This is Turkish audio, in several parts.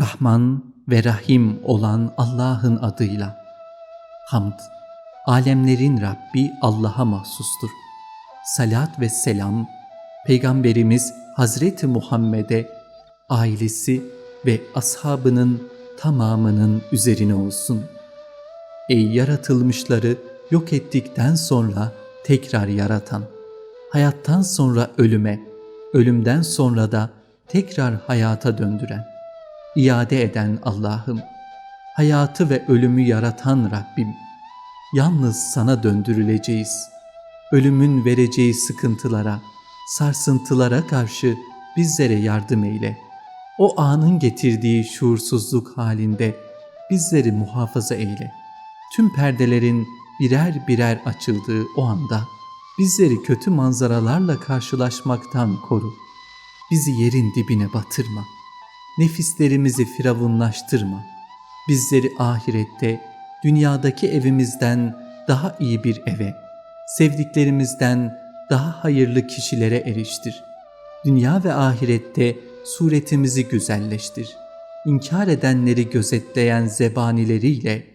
Rahman ve Rahim olan Allah'ın adıyla. Hamd, alemlerin Rabbi Allah'a mahsustur. Salat ve selam, Peygamberimiz Hazreti Muhammed'e, ailesi ve ashabının tamamının üzerine olsun. Ey yaratılmışları yok ettikten sonra tekrar yaratan, hayattan sonra ölüme, ölümden sonra da tekrar hayata döndüren, iade eden Allah'ım, hayatı ve ölümü yaratan Rabbim, yalnız sana döndürüleceğiz. Ölümün vereceği sıkıntılara, sarsıntılara karşı bizlere yardım eyle. O anın getirdiği şuursuzluk halinde bizleri muhafaza eyle. Tüm perdelerin birer birer açıldığı o anda bizleri kötü manzaralarla karşılaşmaktan koru. Bizi yerin dibine batırma. Nefislerimizi firavunlaştırma. Bizleri ahirette dünyadaki evimizden daha iyi bir eve, sevdiklerimizden daha hayırlı kişilere eriştir. Dünya ve ahirette suretimizi güzelleştir. İnkar edenleri gözetleyen zebanileriyle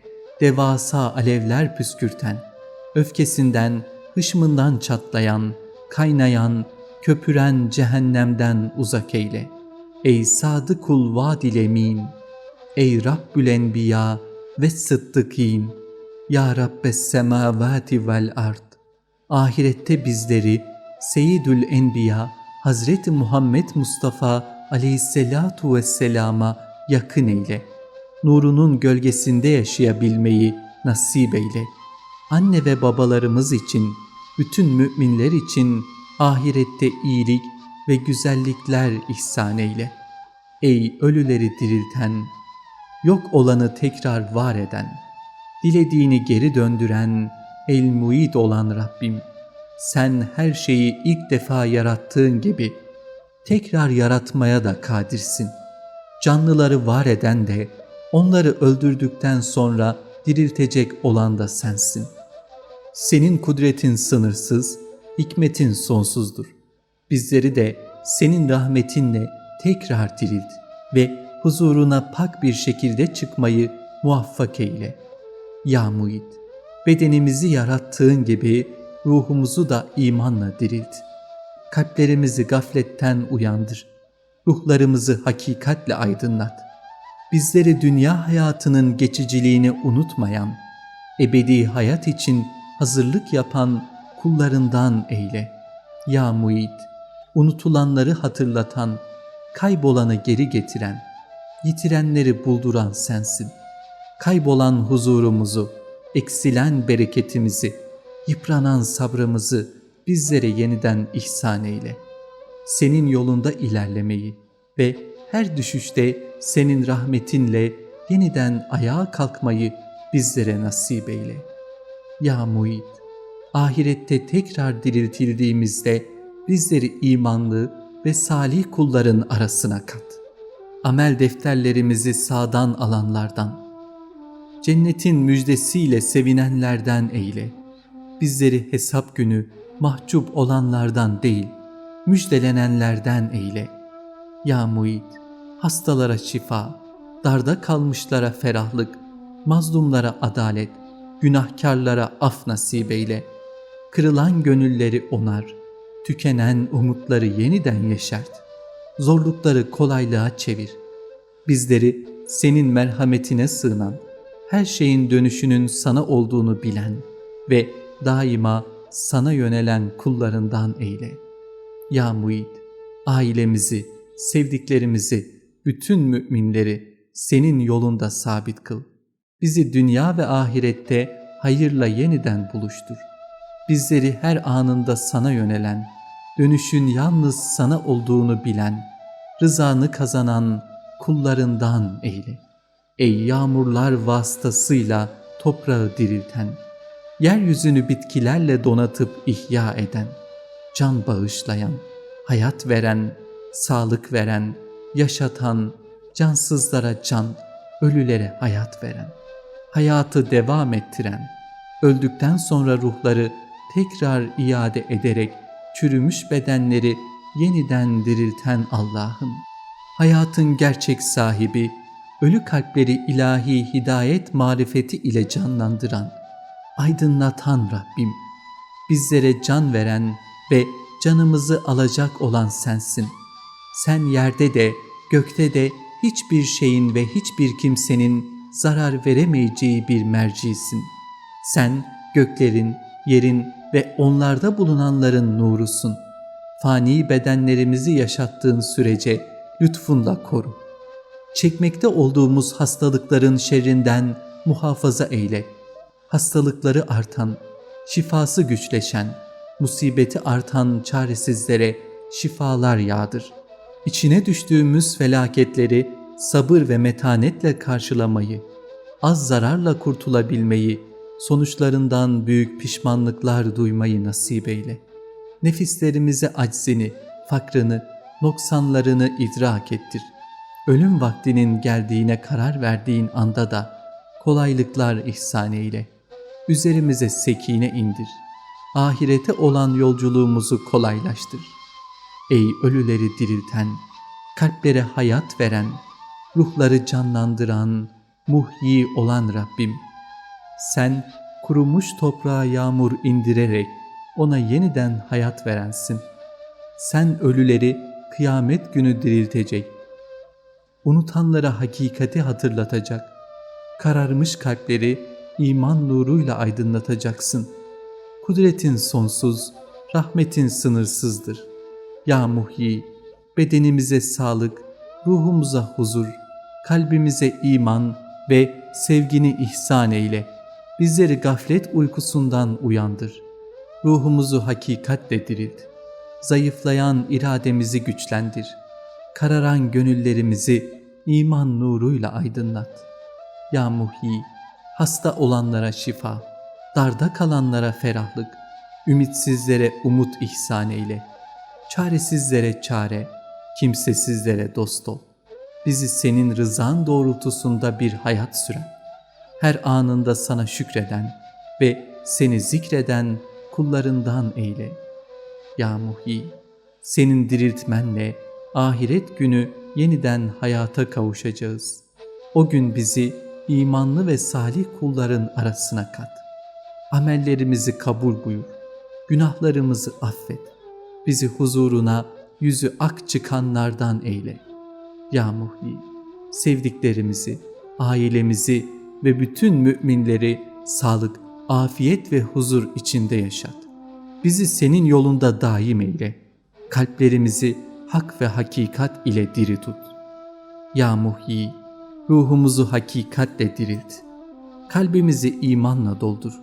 devasa alevler püskürten, öfkesinden, hışmından çatlayan, kaynayan, köpüren cehennemden uzak eyle. Ey sadıkul vadil emin, ey Rabbül enbiya ve sıddıkîn, ya Rabbes semavati vel ard. Ahirette bizleri Seyyidül Enbiya Hazreti Muhammed Mustafa aleyhisselatu vesselama yakın eyle. Nurunun gölgesinde yaşayabilmeyi nasip eyle. Anne ve babalarımız için, bütün müminler için ahirette iyilik ve güzellikler ihsan eyle. Ey ölüleri dirilten, yok olanı tekrar var eden, dilediğini geri döndüren, el muid olan Rabbim, sen her şeyi ilk defa yarattığın gibi tekrar yaratmaya da kadirsin. Canlıları var eden de, onları öldürdükten sonra diriltecek olan da sensin. Senin kudretin sınırsız, hikmetin sonsuzdur. Bizleri de senin rahmetinle tekrar dirilt ve huzuruna pak bir şekilde çıkmayı muvaffak eyle. Ya Muhit, bedenimizi yarattığın gibi ruhumuzu da imanla dirilt. Kalplerimizi gafletten uyandır. Ruhlarımızı hakikatle aydınlat. Bizleri dünya hayatının geçiciliğini unutmayan, ebedi hayat için hazırlık yapan kullarından eyle. Ya Muhit, unutulanları hatırlatan, kaybolanı geri getiren, yitirenleri bulduran sensin. Kaybolan huzurumuzu, eksilen bereketimizi, yıpranan sabrımızı bizlere yeniden ihsan eyle. Senin yolunda ilerlemeyi ve her düşüşte senin rahmetinle yeniden ayağa kalkmayı bizlere nasip eyle. Ya Muhit, ahirette tekrar diriltildiğimizde bizleri imanlı ve salih kulların arasına kat. Amel defterlerimizi sağdan alanlardan, cennetin müjdesiyle sevinenlerden eyle. Bizleri hesap günü mahcup olanlardan değil, müjdelenenlerden eyle. Ya Muhit, hastalara şifa, darda kalmışlara ferahlık, mazlumlara adalet, günahkarlara af nasip eyle. Kırılan gönülleri onar, tükenen umutları yeniden yeşert. Zorlukları kolaylığa çevir. Bizleri senin merhametine sığınan, her şeyin dönüşünün sana olduğunu bilen ve daima sana yönelen kullarından eyle. Ya Muhit, ailemizi, sevdiklerimizi, bütün müminleri senin yolunda sabit kıl. Bizi dünya ve ahirette hayırla yeniden buluştur. Bizleri her anında sana yönelen, dönüşün yalnız sana olduğunu bilen, rızanı kazanan kullarından eyle. Ey yağmurlar vasıtasıyla toprağı dirilten, yeryüzünü bitkilerle donatıp ihya eden, can bağışlayan, hayat veren, sağlık veren, yaşatan, cansızlara can, ölülere hayat veren, hayatı devam ettiren, öldükten sonra ruhları tekrar iade ederek çürümüş bedenleri yeniden dirilten Allah'ım, hayatın gerçek sahibi, ölü kalpleri ilahi hidayet marifeti ile canlandıran, aydınlatan Rabbim, bizlere can veren ve canımızı alacak olan sensin. Sen yerde de gökte de hiçbir şeyin ve hiçbir kimsenin zarar veremeyeceği bir mercisin. Sen göklerin, yerin ve onlarda bulunanların nurusun. Fani bedenlerimizi yaşattığın sürece lütfunla koru. Çekmekte olduğumuz hastalıkların şerrinden muhafaza eyle. Hastalıkları artan, şifası güçleşen, musibeti artan çaresizlere şifalar yağdır. İçine düştüğümüz felaketleri sabır ve metanetle karşılamayı, az zararla kurtulabilmeyi, sonuçlarından büyük pişmanlıklar duymayı nasip eyle. Nefislerimize aczini, fakrını, noksanlarını idrak ettir. Ölüm vaktinin geldiğine karar verdiğin anda da kolaylıklar ihsan eyle. Üzerimize sekine indir. Ahirete olan yolculuğumuzu kolaylaştır. Ey ölüleri dirilten, kalplere hayat veren, ruhları canlandıran, muhyi olan Rabbim. Sen kurumuş toprağa yağmur indirerek ona yeniden hayat verensin. Sen ölüleri kıyamet günü diriltecek. Unutanlara hakikati hatırlatacak. Kararmış kalpleri iman nuruyla aydınlatacaksın. Kudretin sonsuz, rahmetin sınırsızdır. Ya Muhyi, bedenimize sağlık, ruhumuza huzur, kalbimize iman ve sevgini ihsan eyle. Bizleri gaflet uykusundan uyandır. Ruhumuzu hakikatle dirilt. Zayıflayan irademizi güçlendir. Kararan gönüllerimizi iman nuruyla aydınlat. Ya Muhyi, hasta olanlara şifa, darda kalanlara ferahlık, ümitsizlere umut ihsan eyle. Çaresizlere çare, kimsesizlere dost ol. Bizi senin rızan doğrultusunda bir hayat süren, her anında sana şükreden ve seni zikreden kullarından eyle. Ya Muhyi, senin diriltmenle ahiret günü yeniden hayata kavuşacağız. O gün bizi imanlı ve salih kulların arasına kat. Amellerimizi kabul buyur. Günahlarımızı affet. Bizi huzuruna yüzü ak çıkanlardan eyle. Ya Muhyi, sevdiklerimizi, ailemizi ve bütün müminleri sağlık, afiyet ve huzur içinde yaşat. Bizi senin yolunda daim eyle. Kalplerimizi hak ve hakikat ile diri tut. Ya Muhyi, ruhumuzu hakikatle dirilt. Kalbimizi imanla doldur.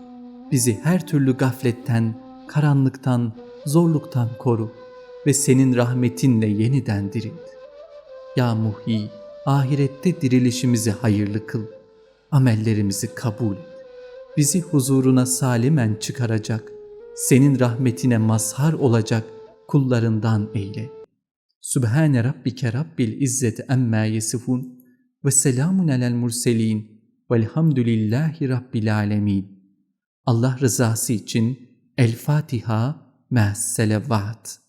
Bizi her türlü gafletten, karanlıktan, zorluktan koru ve senin rahmetinle yeniden dirilt. Ya Muhyi, ahirette dirilişimizi hayırlı kıl. Amellerimizi kabul. Bizi huzuruna salimen çıkaracak, senin rahmetine mazhar olacak kullarından eyle. Sübhane Rabbike Rabbil İzzeti Emmâ Yesifun ve selamun alel murselin velhamdülillahi Rabbil Alemin. Allah rızası için El Fatiha, Me'as Selavat.